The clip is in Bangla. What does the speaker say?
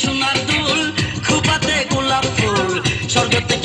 সোনার দুল খুপাতে গোলাপ ফুল স্বর্গতে